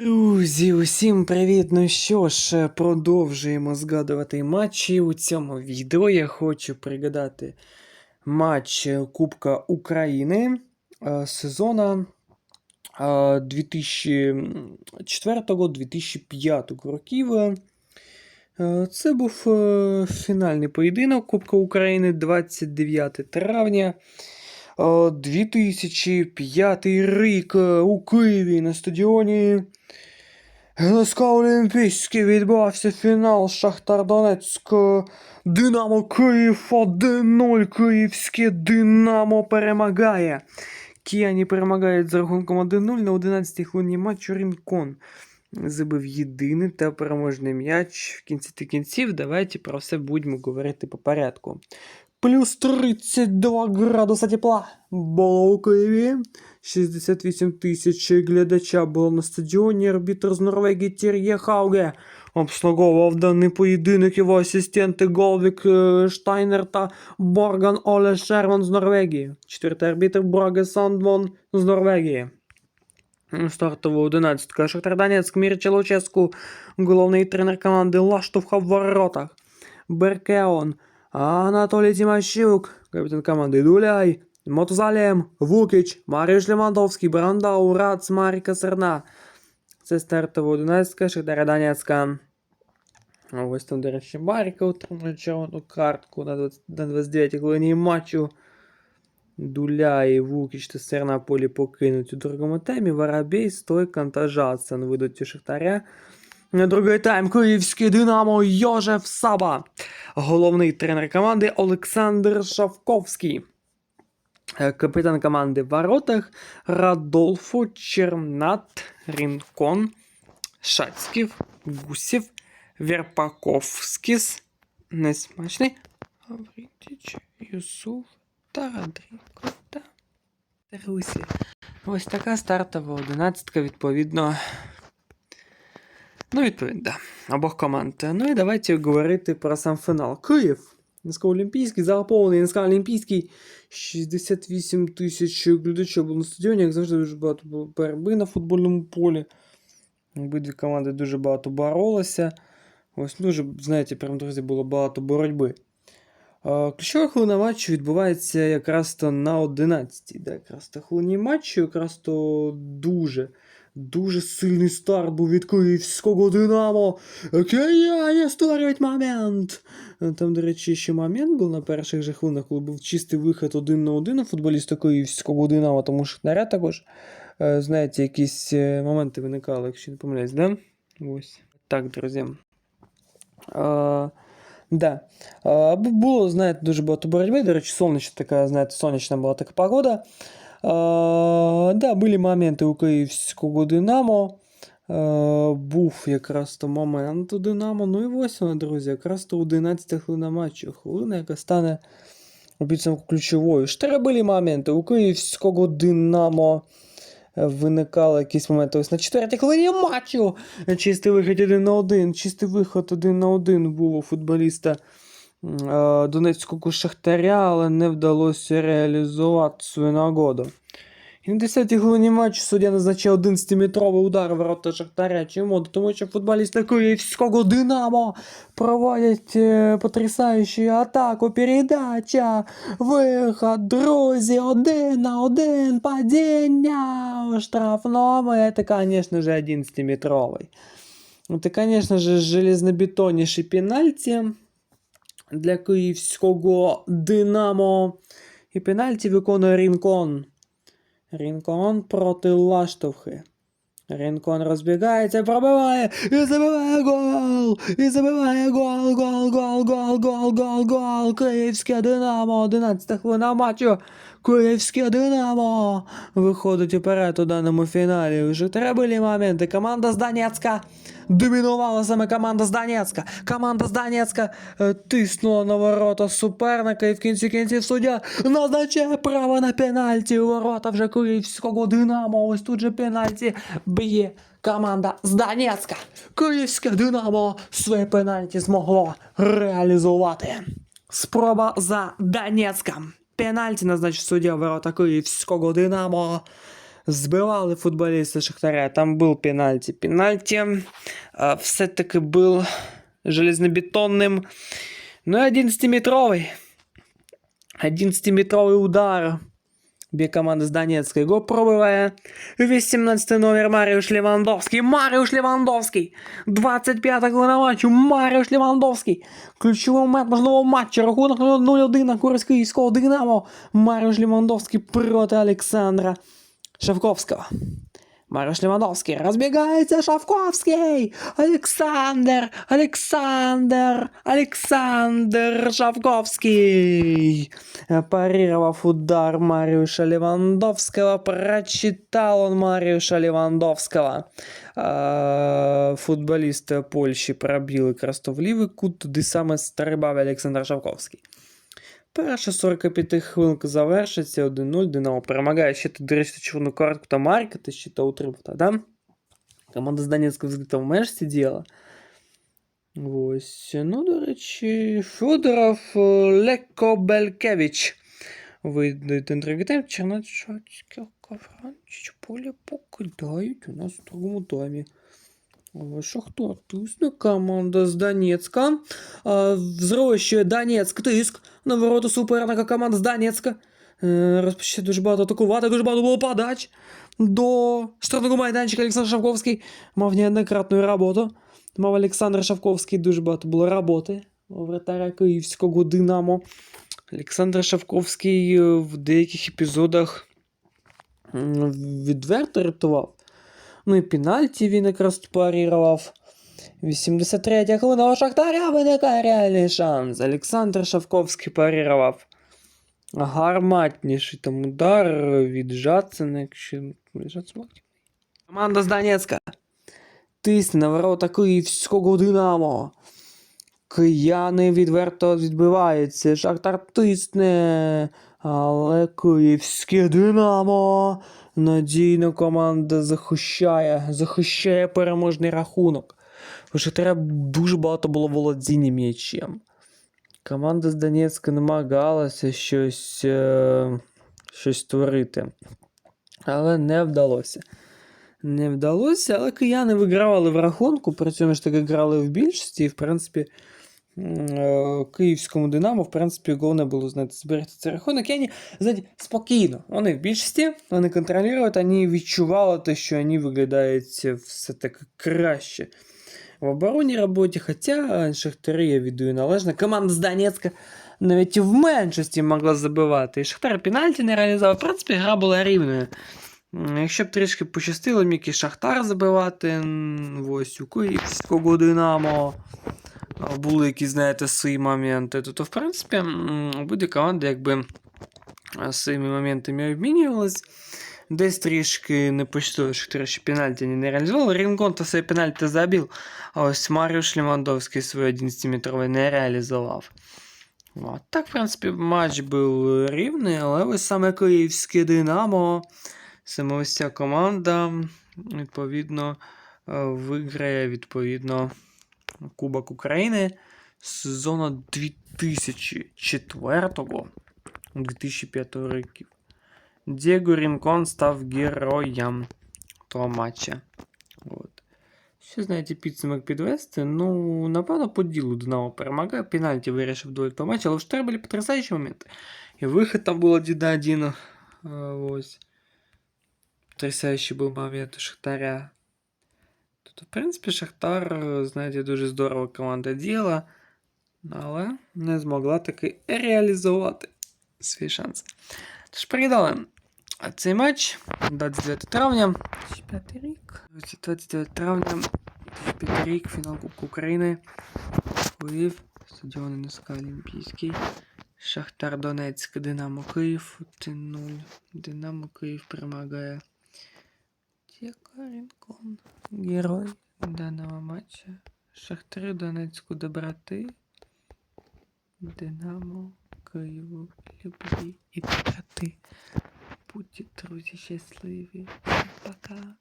Друзі, усім привіт! Ну що ж, продовжуємо згадувати матчі. У цьому відео я хочу пригадати матч Кубка України е, сезона е, 2004-2005 років. Е, Це був е, фінальний поєдинок Кубка України 29 травня. Е, 2005 рік е, у Києві на стадіоні ГНСК Олімпійський відбувався фінал Шахтар Донецьк. Динамо Київ 1-0. Київське Динамо перемагає. Кияні перемагають за рахунком 1-0 на 11-й хвилині матчу Рінкон. Забив єдиний та переможний м'яч. В кінці та кінців давайте про все будемо говорити по порядку. Плюс 32 градуса тепла було у Києві. 68 тисяч глядача було на стадіоні. Арбітр з Норвегії Тір'є Хауге обслуговував даний поєдинок його асистенти Голвік е, Штайнер та Борган Оле Шерман з Норвегії. Четвертий арбітр Браге Сандмон з Норвегії. Стартова одинадцятка. Шахтар Донецьк, Мірча Луческу, головний тренер команди Лаштовха в воротах. Беркеон, Анатолій Тимощук, капітан команди Дуляй, Мотузалем, Вукіч, Маріш Левандовський, Брандау, Рац, Маріка Серна. Це стартова одинадцятка Шахтара Донецька. Ось там, до речі, Маріка отримує червону картку на 20 на 29 хвилині матчу. Дуля і Вукіч та Серна полі покинуть у другому таймі. Воробей, Стойкан та Жадсен видуть у Шахтаря. Другий тайм київський Динамо Йожеф Саба. Головний тренер команди Олександр Шавковський. Е, Капітан команди в воротах Радолфо Чернат Рінкон Шацьків Гусів Верпаковськіс Несмачний Юсуф та Родріго та Русі. Ось така стартова одинадцятка, відповідно. Ну, відповідно, да. Обох команд. Ну і давайте говорити про сам фінал. Київ. НСК Олімпійський, зал НСК Олімпійський. 68 тисяч глядачів було на стадіоні, як завжди дуже багато було боротьби на футбольному полі. Обидві команди дуже багато боролися. Ось дуже, знаєте, прям, друзі, було багато боротьби. Ключова хвилина матчу відбувається якраз то на 11-й. Да, якраз то хвилині матчу, якраз то дуже, дуже сильний старт був від київського Динамо. Кияні створюють момент. Там, до речі, ще момент був на перших же хвилинах, коли був чистий вихід один на один у футболіста київського Динамо, тому що Шахтаря також, е, знаєте, якісь е, моменти виникали, якщо не помиляюсь, да? Ось. Так, друзі. Е, Да. А, Було, знаєте, дуже багато боротьби. До речі, сонячна така, знаєте, сонячна була така погода. Да, були моменти у київського Динамо. А, був якраз то момент у Динамо. Ну і ось вона, друзі, якраз то 11 хвилина матчу. Хвилина, яка стане у підсумку ключовою. Ще були моменти у київського Динамо. Виникали якісь моменти ось на четвертій хвилині матчу. Чистий вихід один на один. Чистий виход один на один був у футболіста Донецького Шахтаря, але не вдалося реалізувати свою нагоду. І на 10-й хвилині матчу суддя назначає 11-метровий удар ворота Шахтаря. Чому? Тому що футболісти Київського Динамо проводять е, потрясаючу атаку, передача, виход, друзі, один на один, падіння у штрафному. Это, конечно же, 11-метровий. Это, конечно же, железнобетонніший пенальті для київського Динамо. І пенальті виконує Рінкон. Рінкон проти Лаштовхи. Рінкон розбігається, пробиває і забиває гол! І забиває гол, гол, гол, гол, гол, гол, гол. Київське Динамо, 11 хвилина матчу. Київське Динамо виходить уперед у даному фіналі. Вже треба були моменти. Команда з Донецька домінувала саме команда з Донецька. Команда з Донецька е, тиснула на ворота суперника і в кінці кінців суддя назначає право на пенальті у ворота вже київського Динамо. Ось тут же пенальті б'є команда з Донецька. Київське Динамо своє пенальті змогло реалізувати. Спроба за Донецьком. Пенальті назначить суддя ворота київського Динамо. збивали футболісти Шахтаря. Там був пенальті. Пенальті а, все-таки був железнобетонним. Ну і 11-метровий. 11-метровий удар. Бе команда з Донецка. його пробиває. 18 номер Маріуш Левандовський. Маріуш Левандовський. 25 хвилина матчу. Маріуш Левандовський. Ключовий момент можливо матчу. Рахунок 0-1 на користь київського Динамо. Маріуш Левандовський проти Олександра Шевковського. Маріуш Левандовський розбігається Шавковський! Олександр! Олександр! Олександр Шавковский! Парировав удар Мариуша Левандовского, прочитал он Мариуша Левандовского. А, Футболіст Польщі пробив якраз то в лівий кут, туди саме стрибав Олександр Шавковський. Перша 45 хвилинка завершиться 1-0. Динамо перемагає. Ще тут, до речі, картку та Марка, ти ще то утримав, та, да? Команда з Донецька взагалі в меж сиділа. Ось. Ну, до речі, Федоров е, Лекобелькевич. Видають інтерв'ю. Черночацька Франчич поле покидають у нас в другому таймі. Шахтар тисне команда з Донецька. А, Зрощує Донецьк тиск на ворота суперника команда з Донецька. Е, Розпочне дуже багато атакувати, дуже багато було подач до штрафного майданчика Олександр Шавковський мав неоднократну роботу. Мав Олександр Шавковський дуже багато було роботи вратаря київського Динамо. Олександр Шавковський е, в деяких епізодах відверто рятував. Ну і пенальті він якраз парірував. 83 хвилина у Шахтаря виникає реальний шанс. Олександр Шавковський парірував. Гарматніший там удар від Жацина, якщо? Команда з Донецька. Тисне на ворота київського Динамо. Кияни відверто відбиваються. Шахтар тисне. Але київське Динамо. Надійно команда захищає, захищає переможний рахунок. Вже треба дуже багато було володіння м'ячем. Команда з Донецька намагалася щось, е, щось створити. Але не вдалося. Не вдалося, але кияни вигравали в рахунку, при цьому ж таки грали в більшості, і в принципі. Е, Київському Динамо, в принципі, головне було знаєте, зберегти цей рахунок. І вони, знаєте, спокійно. Вони в більшості, вони контролюють, вони відчували те, що вони виглядають все таки краще в оборонній роботі. Хоча Шахтарі я віддаю належно. Команда з Донецька навіть в меншості могла забивати. І Шахтар пенальті не реалізував. В принципі, гра була рівною. Якщо б трішки пощастило, міг і Шахтар забивати. Ось у Київського Динамо. Були якісь, знаєте, свої моменти. То, то в принципі, буде команда, якби а, своїми моментами обмінювалась. Десь трішки не пощастило, що ще пенальті не реалізував. Рінгон то свої пенальті забив, а ось Маріуш Левандовський свій 11-метровий не реалізував. От. Так, в принципі, матч був рівний, але ось саме київське Динамо, саме ось ця команда, відповідно, е, виграє відповідно Кубок України сезону 2004-2005 років. Дієго Рінкон став героєм того матча. От. Що знаєте, підсумок підвести? Ну, напевно, по ділу Динамо перемагає. Пенальті вирішив доволі по матчу, але в Штарі були потрясаючі моменти. І вихід там було 1-1. Е, Ось. Потрясаючий був момент у Шахтаря. Тобто, в принципі, Шахтар, е, знаєте, дуже здорово команда діяла, але не змогла таки реалізувати свій шанс. Тож передали цей матч 29 травня. 5 рік. 29 травня. 25 рік, фінал Кубку України. Київ, стадіон НСК Олімпійський. Шахтар Донецьк, Динамо Київ 1-0. Динамо Київ перемагає. Тєкарінкон. Герой даного матча. Шахтарю Донецьку доброти. Динамо Києву любви і доброти. Будьте, друзі, щасливі. Пока.